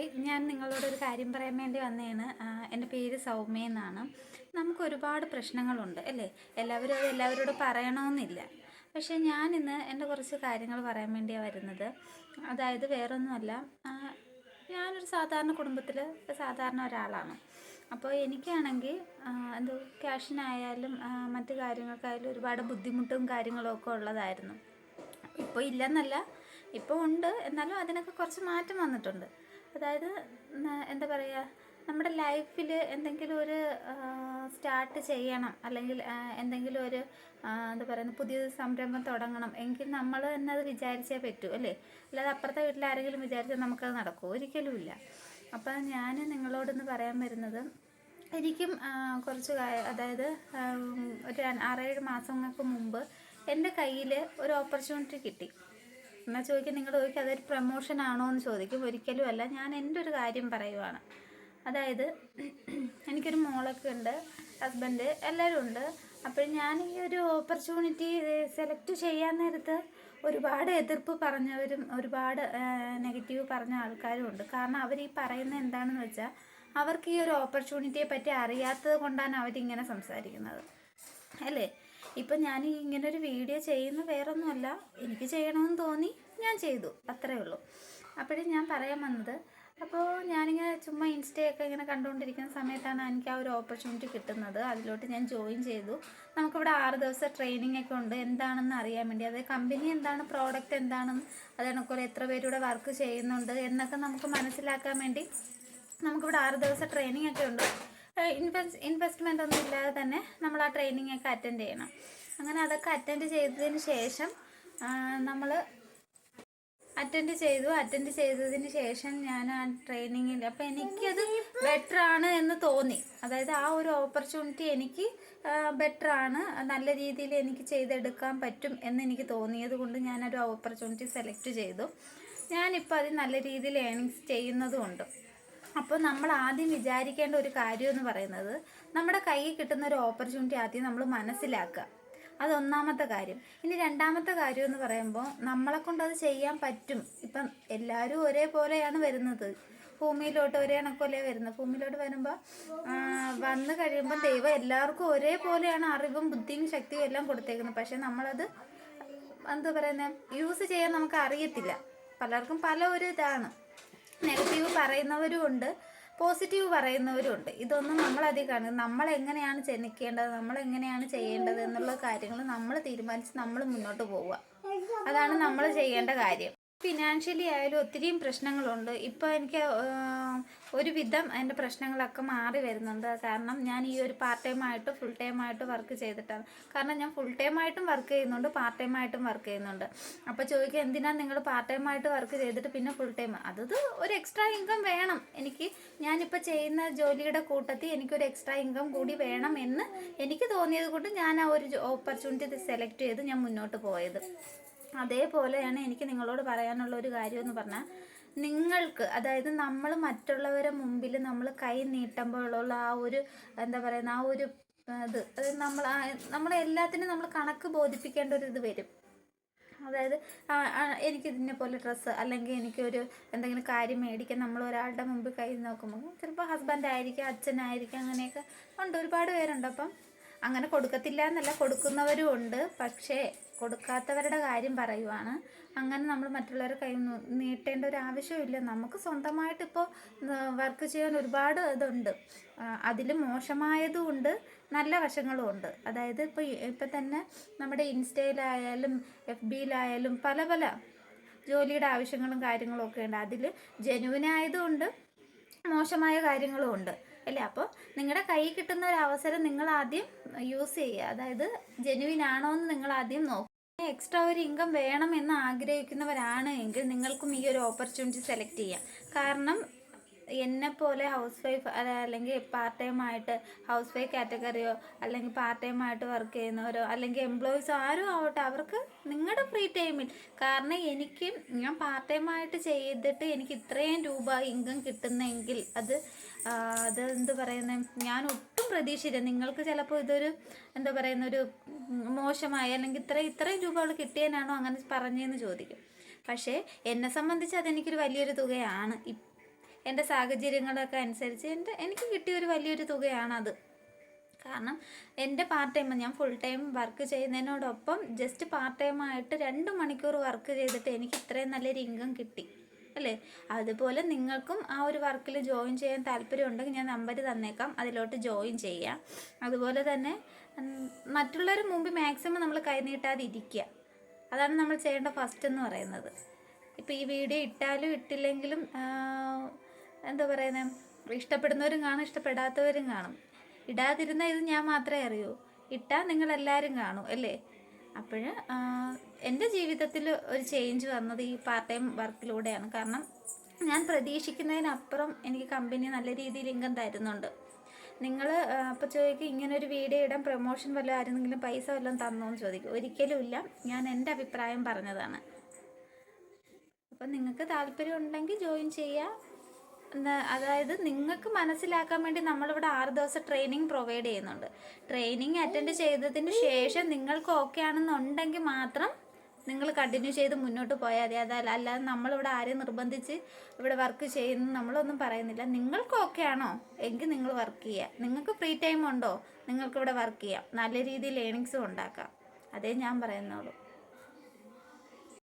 Hi ഞാൻ നിങ്ങളോടൊരു കാര്യം പറയാൻ വേണ്ടി വന്നതാണ് എന്റെ പേര് സൗമ്യ എന്നാണ്. നമുക്ക് ഒരുപാട് പ്രശ്നങ്ങളുണ്ട് അല്ലേ? എല്ലാവരും അത് എല്ലാവരോടും പറയണമെന്നില്ല പക്ഷേ ഇന്ന് എന്റെ കുറച്ച് കാര്യങ്ങൾ പറയാൻ വേണ്ടിയാണ് വരുന്നത്. അതായത് വേറൊന്നുമല്ല ഞാനൊരു സാധാരണ കുടുംബത്തിൽ സാധാരണ ഒരാളാണ്. അപ്പോൾ എനിക്കാണെങ്കിൽ എന്ത് ക്യാഷിനായാലും മറ്റു കാര്യങ്ങൾക്കായാലും ഒരുപാട് ബുദ്ധിമുട്ടും കാര്യങ്ങളൊക്കെ ഉള്ളതായിരുന്നു. ഇപ്പോൾ ഇല്ലെന്നല്ല ഇപ്പോൾ ഉണ്ട്. എന്നാലും അതിനൊക്കെ കുറച്ച് മാറ്റം വന്നിട്ടുണ്ട്. അതായത് എന്താ പറയുക നമ്മുടെ ലൈഫിൽ എന്തെങ്കിലും ഒരു സ്റ്റാർട്ട് ചെയ്യണം. അല്ലെങ്കിൽ എന്തെങ്കിലും ഒരു എന്താ പറയുന്നത് പുതിയൊരു സംരംഭം തുടങ്ങണം. എങ്കിൽ നമ്മൾ തന്നെ അത് വിചാരിച്ചേ പറ്റൂ അല്ലേ? അല്ലാതെ അപ്പുറത്തെ വീട്ടിൽ ആരെങ്കിലും വിചാരിച്ചാൽ നമുക്കത് നടക്കുമോ ഒരിക്കലും ഇല്ല. അപ്പം ഞാൻ നിങ്ങളോടൊന്ന് പറയാൻ വരുന്നത് എനിക്കും കുറച്ച് അതായത് ഒരു ആറേഴ് മാസങ്ങൾക്ക് മുമ്പ് എന്റെ കയ്യിൽ ഒരു ഓപ്പർച്യൂണിറ്റി കിട്ടി. എന്നാൽ ചോദിക്കും നിങ്ങൾ ചോദിക്കും അതൊരു പ്രമോഷൻ ആണോ എന്ന് ചോദിക്കും. ഒരിക്കലും അല്ല. ഞാൻ എന്റെ ഒരു കാര്യം പറയുവാണ്. അതായത് എനിക്കൊരു മോളൊക്കെ ഉണ്ട് ഹസ്ബൻഡ് എല്ലാവരും ഉണ്ട്. അപ്പോൾ ഞാൻ ഈ ഒരു ഓപ്പർച്യൂണിറ്റി സെലക്ട് ചെയ്യാൻ നേരത്ത് ഒരുപാട് എതിർപ്പ് പറഞ്ഞവരും ഒരുപാട് നെഗറ്റീവ് പറഞ്ഞ ആൾക്കാരും ഉണ്ട്. കാരണം അവർ ഈ പറയുന്നത് എന്താണെന്ന് വെച്ചാൽ അവർക്ക് ഈ ഒരു ഓപ്പർച്യൂണിറ്റിയെ പറ്റി അറിയാത്തത് കൊണ്ടാണ് അവരിങ്ങനെ സംസാരിക്കുന്നത്. അല്ലേ? ഇപ്പം ഞാൻ ഇങ്ങനെ ഒരു വീഡിയോ ചെയ്യുന്ന വേറൊന്നുമല്ല. എനിക്ക് ചെയ്യണമെന്ന് തോന്നി ഞാൻ ചെയ്തു. അത്രേ ഉള്ളൂ. അപ്പോഴും ഞാൻ പറയാൻ വന്നത് അപ്പോൾ ഞാനിങ്ങനെ ചുമ്മാ ഇൻസ്റ്റയൊക്കെ ഇങ്ങനെ കണ്ടുകൊണ്ടിരിക്കുന്ന സമയത്താണ് എനിക്ക് ആ ഒരു ഓപ്പർച്യൂണിറ്റി കിട്ടുന്നത്. അതിലോട്ട് ഞാൻ ജോയിൻ ചെയ്തു. നമുക്കിവിടെ ആറ് ദിവസം ട്രെയിനിങ് ഒക്കെ ഉണ്ട്. എന്താണെന്ന് അറിയാൻ വേണ്ടി. അതായത് കമ്പനി എന്താണ് പ്രോഡക്റ്റ് എന്താണെന്ന് അതിനൊക്കെ എത്ര പേരുടെ വർക്ക് ചെയ്യുന്നുണ്ട് എന്നൊക്കെ നമുക്ക് മനസ്സിലാക്കാൻ വേണ്ടി നമുക്കിവിടെ ആറ് ദിവസം ട്രെയിനിങ് ഒക്കെ ഉണ്ട്. ഇൻവെസ്റ്റ് ഇൻവെസ്റ്റ്മെന്റ് ഒന്നും ഇല്ലാതെ തന്നെ നമ്മൾ ആ ട്രെയിനിങ് ഒക്കെ അറ്റൻഡ് ചെയ്യണം. അങ്ങനെ അതൊക്കെ അറ്റൻഡ് ചെയ്തതിന് ശേഷം നമ്മൾ അറ്റൻഡ് ചെയ്തു. അറ്റൻഡ് ചെയ്തതിന് ശേഷം ഞാൻ ആ ട്രെയിനിങ്ങിൽ അപ്പം എനിക്കത് ബെറ്റർ ആണ് എന്ന് തോന്നി. അതായത് ആ ഒരു ഓപ്പർച്യൂണിറ്റി എനിക്ക് ബെറ്റർ ആണ്. നല്ല രീതിയിൽ എനിക്ക് ചെയ്തെടുക്കാൻ പറ്റും എന്ന് എനിക്ക് തോന്നിയത് കൊണ്ട് ഞാനൊരു ഓപ്പർച്യൂണിറ്റി സെലക്ട് ചെയ്തു. ഞാനിപ്പോൾ അത് നല്ല രീതിയിൽ ഏണിങ്സ് ചെയ്യുന്നതുമുണ്ട് അപ്പോൾ നമ്മൾ ആദ്യം വിചാരിക്കേണ്ട ഒരു കാര്യം എന്ന് പറയുന്നത് നമ്മുടെ കയ്യിൽ കിട്ടുന്ന ഒരു ഓപ്പർച്യൂണിറ്റി ആദ്യം നമ്മൾ മനസ്സിലാക്കുക. അത് ഒന്നാമത്തെ കാര്യം. ഇനി രണ്ടാമത്തെ കാര്യം എന്ന് പറയുമ്പോൾ നമ്മളെ കൊണ്ട് അത് ചെയ്യാൻ പറ്റും. ഇപ്പം എല്ലാവരും ഒരേപോലെയാണ് വരുന്നത്. ഭൂമിയിലോട്ട് ഒരേ കണക്കല്ലേ വരുന്നത്. ഭൂമിയിലോട്ട് വരുമ്പോൾ വന്ന് കഴിയുമ്പോൾ ദൈവം എല്ലാവർക്കും ഒരേപോലെയാണ് അറിവും ബുദ്ധിയും ശക്തിയും എല്ലാം കൊടുത്തേക്കുന്നത്. പക്ഷെ നമ്മളത് എന്താ പറയുന്നത് യൂസ് ചെയ്യാൻ നമുക്ക് അറിയത്തില്ല. പലർക്കും പല ഒരു ഇതാണ്. നെഗറ്റീവ് പറയുന്നവരും ഉണ്ട് പോസിറ്റീവ് പറയുന്നവരും ഉണ്ട് ഇതൊന്നും നമ്മളധികം കാണുന്നത് നമ്മൾ എങ്ങനെയാണ് ചെന്നിക്കേണ്ടത് നമ്മൾ എങ്ങനെയാണ് ചെയ്യേണ്ടത് എന്നുള്ള കാര്യങ്ങൾ നമ്മൾ തീരുമാനിച്ച് നമ്മൾ മുന്നോട്ട് പോവുക. അതാണ് നമ്മൾ ചെയ്യേണ്ട കാര്യം. ഫിനാൻഷ്യലി ആയാലും ഒത്തിരിയും പ്രശ്നങ്ങളുണ്ട്. ഇപ്പോൾ എനിക്ക് ഒരുവിധം എന്റെ പ്രശ്നങ്ങളൊക്കെ മാറി വരുന്നുണ്ട്. കാരണം ഞാൻ ഈ ഒരു പാർട്ട് ടൈം ആയിട്ട് ഫുൾ ടൈം ആയിട്ട് വർക്ക് ചെയ്തിട്ടാണ്. കാരണം ഞാൻ ഫുൾ ടൈം ആയിട്ടും വർക്ക് ചെയ്യുന്നുണ്ട് പാർട്ട് ടൈം ആയിട്ടും വർക്ക് ചെയ്യുന്നുണ്ട്. അപ്പോൾ ചോദിക്കുക എന്തിനാണ് നിങ്ങൾ പാർട്ട് ടൈം ആയിട്ട് വർക്ക് ചെയ്തിട്ട് പിന്നെ ഫുൾ ടൈം അതത് ഒരു എക്സ്ട്രാ ഇൻകം വേണം. എനിക്ക് ഞാനിപ്പോൾ ചെയ്യുന്ന ജോലിയുടെ കൂട്ടത്തിൽ എനിക്കൊരു എക്സ്ട്രാ ഇൻകം കൂടി വേണം എന്ന് എനിക്ക് തോന്നിയത് കൊണ്ട് ഞാൻ ആ ഒരു ഓപ്പർച്യൂണിറ്റി സെലക്ട് ചെയ്ത് ഞാൻ മുന്നോട്ട് പോയത്. അതേപോലെയാണ് എനിക്ക് നിങ്ങളോട് പറയാനുള്ള ഒരു കാര്യം എന്ന് പറഞ്ഞാൽ നിങ്ങൾക്ക് അതായത് നമ്മൾ മറ്റുള്ളവരെ മുമ്പിൽ നമ്മൾ കൈ നീട്ടുമ്പോഴുള്ള ആ ഒരു എന്താ പറയുന്ന ആ ഒരു ഇത് അതായത് നമ്മൾ നമ്മളെ എല്ലാത്തിനും നമ്മൾ കണക്ക് ബോധിപ്പിക്കേണ്ട ഒരു ഇത് വരും. അതായത് എനിക്ക് ഇതിനെ പോലെ ഡ്രസ്സ് അല്ലെങ്കിൽ എനിക്കൊരു എന്തെങ്കിലും കാര്യം മേടിക്കാൻ നമ്മൾ ഒരാളുടെ മുമ്പ് കൈ നോക്കുമ്പോൾ ചിലപ്പോൾ ഹസ്ബൻഡ് ആയിരിക്കും അച്ഛനായിരിക്കും അങ്ങനെയൊക്കെ ഉണ്ട്. ഒരുപാട് പേരുണ്ട് അപ്പം അങ്ങനെ കൊടുക്കത്തില്ല എന്നല്ല കൊടുക്കുന്നവരും ഉണ്ട്. പക്ഷേ കൊടുക്കാത്തവരുടെ കാര്യം പറയുവാണ്. അങ്ങനെ നമ്മൾ മറ്റുള്ളവരെ കൈ നീട്ടേണ്ട ഒരു ആവശ്യമില്ല. നമുക്ക് സ്വന്തമായിട്ട് ഇപ്പോൾ വർക്ക് ചെയ്യാൻ ഒരുപാട് ഇതുണ്ട്. അതിൽ മോശമായതും ഉണ്ട് നല്ല വശങ്ങളും ഉണ്ട്. അതായത് ഇപ്പോൾ ഇപ്പം തന്നെ നമ്മുടെ ഇൻസ്റ്റയിലായാലും എഫ് ബിയിലായാലും പല പല ജോലിയുടെ ആവശ്യങ്ങളും കാര്യങ്ങളും ഒക്കെ ഉണ്ട്. അതിൽ ജനുവിനായതും ഉണ്ട് മോശമായ കാര്യങ്ങളും ഉണ്ട്. അല്ലേ? അപ്പോൾ നിങ്ങളുടെ കയ്യിൽ കിട്ടുന്ന ഒരു അവസരം നിങ്ങൾ ആദ്യം യൂസ് ചെയ്യുക. അതായത് ജെനുവിൻ ആണോ എന്ന് നിങ്ങൾ ആദ്യം നോക്കുക എക്സ്ട്രാ ഒരു ഇൻകം വേണം എന്ന് ആഗ്രഹിക്കുന്നവരാണ് എങ്കിൽ നിങ്ങൾക്കും ഈ ഒരു ഓപ്പർച്യൂണിറ്റി സെലക്ട് ചെയ്യാം. കാരണം എന്നെ പോലെ ഹൗസ് വൈഫ് അല്ലെങ്കിൽ പാർട്ട് ടൈം ആയിട്ട് ഹൗസ് വൈഫ് കാറ്റഗറിയോ അല്ലെങ്കിൽ പാർട്ട് ടൈം ആയിട്ട് വർക്ക് ചെയ്യുന്നവരോ അല്ലെങ്കിൽ എംപ്ലോയീസോ ആരും ആവട്ടെ അവർക്ക് നിങ്ങളുടെ ഫ്രീ ടൈമിൽ കാരണം എനിക്ക് ഞാൻ പാർട്ട് ടൈം ആയിട്ട് ചെയ്തിട്ട് എനിക്ക് ഇത്രയും രൂപ ഇൻകം കിട്ടുന്നെങ്കിൽ അത് അത് എന്ത് പറയുന്നത് ഞാൻ ഒട്ടും പ്രതീക്ഷിച്ചില്ല. നിങ്ങൾക്ക് ചിലപ്പോൾ ഇതൊരു എന്താ പറയുന്ന ഒരു മോശമായ അല്ലെങ്കിൽ ഇത്ര ഇത്രയും രൂപ അവൾ കിട്ടിയതിനാണോ അങ്ങനെ പറഞ്ഞതെന്ന് ചോദിക്കും. പക്ഷേ എന്നെ സംബന്ധിച്ച് അതെനിക്കൊരു വലിയൊരു തുകയാണ്. എന്റെ സാഹചര്യങ്ങളൊക്കെ അനുസരിച്ച് എന്റെ എനിക്ക് കിട്ടിയൊരു വലിയൊരു തുകയാണത് കാരണം എന്റെ പാർട്ട് ടൈം ഞാൻ ഫുൾ ടൈം വർക്ക് ചെയ്യുന്നതിനോടൊപ്പം ജസ്റ്റ് പാർട്ട് ടൈമായിട്ട് രണ്ട് മണിക്കൂർ വർക്ക് ചെയ്തിട്ട് എനിക്ക് ഇത്രയും നല്ലൊരു ഇൻകം കിട്ടി. അല്ലേ? അതുപോലെ നിങ്ങൾക്കും ആ ഒരു വർക്കിൽ ജോയിൻ ചെയ്യാൻ താല്പര്യം ഉണ്ടെങ്കിൽ ഞാൻ നമ്പർ തന്നേക്കാം. അതിലോട്ട് ജോയിൻ ചെയ്യാം. അതുപോലെ തന്നെ മറ്റുള്ളവർ മുമ്പ് മാക്സിമം നമ്മൾ കൈനീട്ടാതിരിക്കുക അതാണ് നമ്മൾ ചെയ്യേണ്ട ഫസ്റ്റ് എന്ന് പറയുന്നത്. ഇപ്പോൾ ഈ വീഡിയോ ഇട്ടാലും ഇട്ടില്ലെങ്കിലും എന്താ പറയുന്നത് ഇഷ്ടപ്പെടുന്നവരും കാണും ഇഷ്ടപ്പെടാത്തവരും കാണും. ഇടാതിരുന്ന ഇത് ഞാൻ മാത്രമേ അറിയൂ. ഇട്ടാൽ നിങ്ങളെല്ലാവരും കാണും അല്ലേ? അപ്പോൾ എന്റെ ജീവിതത്തിൽ ഒരു ചേഞ്ച് വന്നത് ഈ പാർട്ട് ടൈം വർക്കിലൂടെയാണ് കാരണം ഞാൻ പ്രതീക്ഷിക്കുന്നതിനപ്പുറം എനിക്ക് കമ്പനി നല്ല രീതിയിൽ ഇൻകം തരുന്നുണ്ട്. നിങ്ങൾ അപ്പോൾ ചോദിക്കും ഇങ്ങനെ ഒരു വീഡിയോ ഇടാൻ പ്രൊമോഷൻ വല്ലതും ആരെങ്കിലും പൈസ വല്ലതും തന്നോ എന്ന് ചോദിക്കും. ഒരിക്കലുമില്ല. ഞാൻ എന്റെ അഭിപ്രായം പറഞ്ഞതാണ്. അപ്പം നിങ്ങൾക്ക് താല്പര്യം ഉണ്ടെങ്കിൽ ജോയിൻ ചെയ്യാം. അതായത് നിങ്ങൾക്ക് മനസ്സിലാക്കാൻ വേണ്ടി നമ്മളിവിടെ ആറ് ദിവസം ട്രെയിനിങ് പ്രൊവൈഡ് ചെയ്യുന്നുണ്ട്. ട്രെയിനിങ് അറ്റൻഡ് ചെയ്തതിന് ശേഷം നിങ്ങൾക്ക് ഓക്കെ ആണെന്നുണ്ടെങ്കിൽ മാത്രം നിങ്ങൾ കണ്ടിന്യൂ ചെയ്ത് മുന്നോട്ട് പോയാൽ മതി. അതല്ല അല്ലാതെ നമ്മളിവിടെ ആരെയും നിർബന്ധിച്ച് ഇവിടെ വർക്ക് ചെയ്യുന്നു നമ്മളൊന്നും പറയുന്നില്ല. നിങ്ങൾക്ക് ഓക്കെ ആണോ? എങ്കിൽ നിങ്ങൾ വർക്ക് ചെയ്യാം നിങ്ങൾക്ക് ഫ്രീ ടൈം ഉണ്ടോ? നിങ്ങൾക്ക് ഇവിടെ വർക്ക് ചെയ്യാം. നല്ല രീതിയിൽ ലേണിങ്സും ഉണ്ടാക്കാം. അതേ ഞാൻ പറയുന്നുള്ളൂ